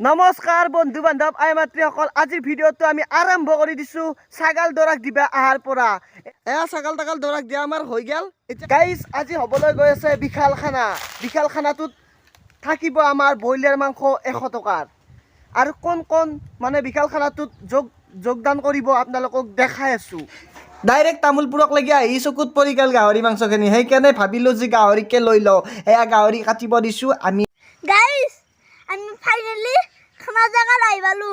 নমস্কাৰ বন্ধু বান্ধৱ আই মাতৃসকল। আজিৰ ভিডিঅ'টো আমি আৰম্ভ কৰি দিছোঁ ছাগাল দৰাক দিবা আহাৰ পৰা। এয়া ছাগাল তাগাল দৰাক দিয়া আমাৰ হৈ গ'ল। গাইজ আজি হ'বলৈ গৈ আছে বিশাল খানা থাকিব আমাৰ ব্ৰইলাৰ মাংস এশ টকাৰ। আৰু কোন কোন মানে বিশাল যোগ, যোগদান কৰিব আপোনালোকক দেখাই আছোঁ। ডাইৰেক্ট তামোলপুৰক লাগি আহি চকুত পৰি গ'ল গাহৰি মাংসখিনি। সেইকাৰণে ভাবিলোঁ যে গাহৰিকে লৈ লওঁ। এয়া গাহৰি কাটিব দিছোঁ। আমি গাইস আমি ফাইনালি খানা জায়গাত আহি পালো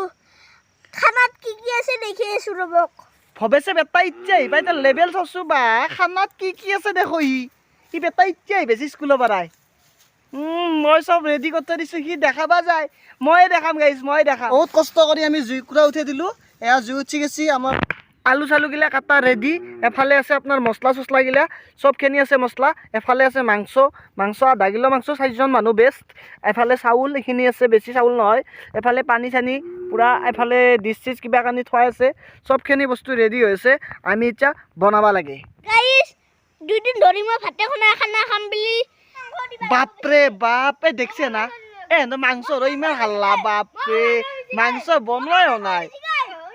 খানাত কি কি আছে দেখি আছো ৰবক ভবেছে বেটা ইচ্ছা আহিবা এতিয়া লেবেল চাইছোঁ বা খানাত কি কি আছে দেখো সি সি বেটা ইচ্ছা আহিছে স্কুলৰ পৰাই। উম, মই চব ৰেডি কৰি থৈ দিছোঁ সি দেখাবা যায়। ময়ে দেখাম গাইছ ময়ে দেখাম। বহুত কষ্ট কৰি আমি জুই কুৰা উঠাই দিলোঁ। এয়া জুই উঠি গেছি আমাৰ আলু চালুগিলা কাটা ৰেডি এফালে আছে আপোনাৰ মছলা চছলাগিলা চবখিনি আছে মছলা। এফালে আছে মাংস মাংস আধা কিলো মাংস চাৰিজন মানুহ বেষ্ট এফালে চাউল এইখিনি আছে বেছি চাউল নহয়। এফালে পানী চানী পূৰা এফালে ডিছ চিছ কিবা কানি থোৱা আছে। চবখিনি বস্তু ৰেডি হৈছে আমি এতিয়া বনাব লাগে। দুদিন ধৰি মই ভাতে খুনা খানা খাম বুলি বাপৰে বাপ দেখছে না? এ মাংসৰ ইমান হাল্লা বাপৰে। মাংস বনোৱাই নাই।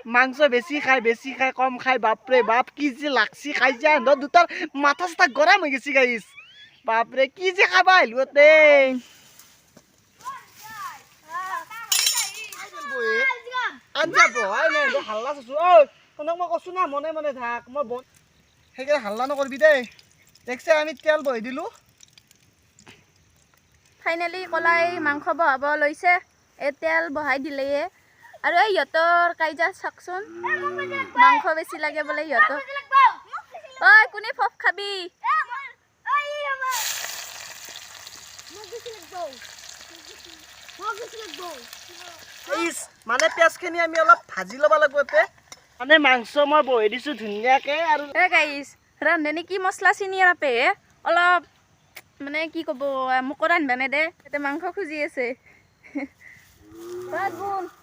মাংস বেছি খাই বেছি খাই কম খাই বাপৰে বাপ কি যে লাগছি খাই যে এহঁতৰ দুটাৰ মাথা চাথা গৰম হৈ গৈছে গাইছ বাপৰে কি যে খাবা আহিলো ইয়াতে আঞ্জা বহাই নাই এহঁতে হাল্লা চাইছো। ঐ তহঁতক মই কৈছো না মনে মনে থাক মই সেইকাৰণে হাল্লা নকৰিবি দেই। দেখছে আমি তেল বহি দিলোঁ। ফাইনেলি কলাই মাংস বহাব লৈছে। এই তেল বহাই দিলেয়ে আৰু এই সিহঁতৰ কাইজা চাওকচোন। মাংস বেছি লাগে বোলে সিহঁতক ঐ কোনে ফফ খাবি? মানে পিঁয়াজখিনি আমি অলপ ভাজি ল'ব লাগিব মানে মাংস মই বহি দিছোঁ ধুনীয়াকৈ আৰু এ গাইছ ৰান্ধনি কি মছলা চিনি নাপে হে অলপ মানে কি ক'ব মোকো ৰান্ধবা নেদে এতিয়া মাংস খুজি আছে। বাদ বোন বাদ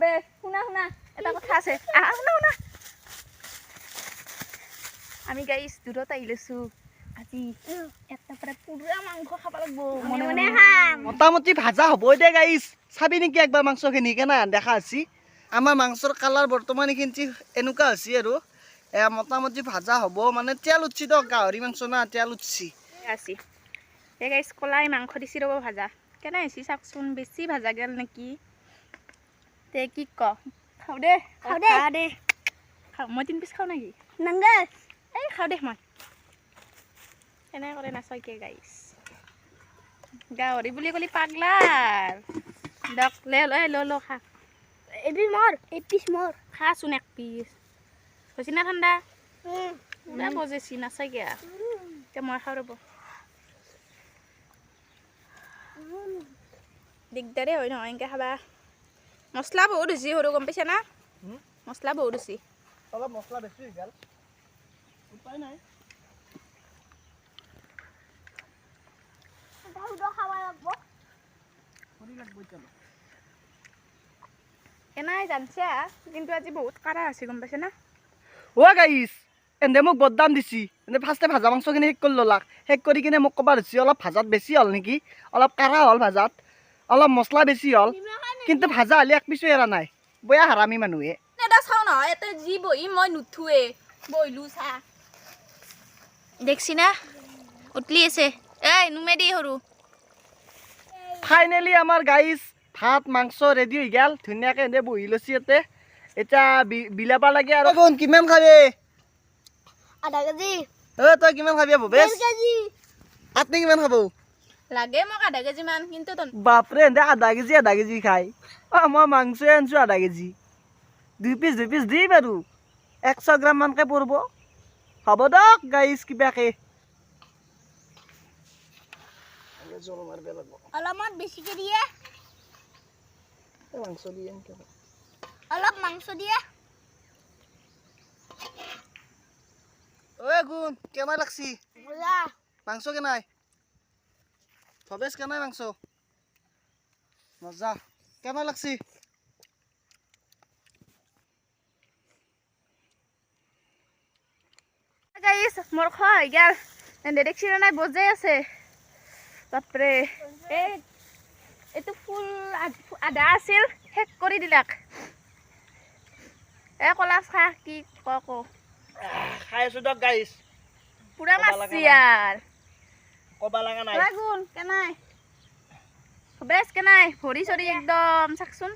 বে শুনা শুনা এটা কথা আছে আহ আহ, শুনা শুনা। আমি গাইছ দূৰত আহি লৈছোঁ। আজি এটা পৰা পুৰা মাংস খাব লাগিব। মনে মনে খাম। মোটামুটি ভাজা হ'বই দে গাইছ চাবি নেকি একবাৰ মাংসখিনি কেনে দেখা হৈছি আমাৰ মাংসৰ কালাৰ বৰ্তমান এইখিনি এনেকুৱা হৈছে আৰু। এ মোটামুটি ভাজা হ'ব মানে তেল উঠছি তো গাহৰি মাংস না তেল উঠছি। আছি। এই গাইছ কলাই মাংস দিছি ৰ'ব ভাজা। কেনে হৈছে চাওকচোন বেছি ভাজা গেল নেকি? তে কি ক খাওঁ দে খাওঁ দে। খা দে খাওঁ মই তিন পিচ খাওঁ নেকি নাংগা এই খাওঁ দে মই এনে কৰে নাচয়কে গাইছ গাহৰি বুলি ক'লি পাগলাৰ দক লে লৈ ল ল খা এবিধ মৰ এই পিছ মৰ খাচোন এক পিচ হৈছে না ঠাণ্ডা পুৰা বজেছি নাচাইকে এতিয়া মই খাওঁ ৰ'ব দিগদাৰে হয় নহয় এনেকৈ খাবা মছলা বহুত হৈছে সৰু গম পাইছা না? মছলা বহুত হৈছে। অলপ মছলা বেছি হৈ গ'ল। উপায় নাই। কৰি। এনাই জানছে কিন্তু আজি বহুত কাৰা হৈছে গম পাইছা না? অ' গাইছ এনে মোক বদনাম দিছি। এনে ফাৰ্ষ্টে ভাজা মাংসখিনি শেষ কৰি ল'লাক শেষ কৰি কিনে মোক ক'ব ধৰিছি অলপ ভাজাত বেছি হ'ল নেকি? অলপ কাঢ়া হ'ল ভাজাত। অলপ মছলা বেছি হ'ল। কিন্তু ভাজা হ'লে এক পিছো এৰা নাই। বয়া হাৰামি মানুহে। এটা চাওঁ নহয় ইয়াতে যি বহি মই নুঠোৱে। বহিলো চা। দেখছি না। উতলি আছে। এই নুমে দি সৰু। ফাইনেলি আমাৰ গাইছ ভাত মাংস ৰেডি হৈ গ'ল। ধুনীয়াকৈ এনে বহি লৈছি ইয়াতে। এতিয়া বি- বিলাব লাগে আৰু। বোন কিমান খাবি? আধা কেজি। অ তই কিমান খাবি ভৱেশ কেজি। আপুনি কিমান খাব? লাগে মোক আধা কেজিমান কিন্তু তন। বাপৰে এনে আধা কেজি আধা কেজি খাই। অঁ মই মাংসই আনিছোঁ আধা কেজি। দুই পিচ দুই পিচ দিম আৰু। একশ গ্ৰামমানকৈ পৰিব। হ'ব দিয়ক গাইছ কিবাকে অলপমান বেছিকে দিয়ে। মাংস দিয়ে অলপ মাংস দিয়ে। ঐ গুণ কেনে লাগছি? মাংস কেনাই ভবেশ কেন মাংস মজা কেমন লাগছি গাইস মোর খাই গেল দেখছি নাই বজাই আছে বাপরে এই এইটো ফুল আধা আছিল শেষ কৰি দিলাক এ কলা চাহ কি ক খাই আছো দক গাইছ পুৰা মাছ ইয়াৰ কবালাঙা নাই। লাগুন কেনাই বেস কেনাই ভৰি চৰি একদম চাকচোন।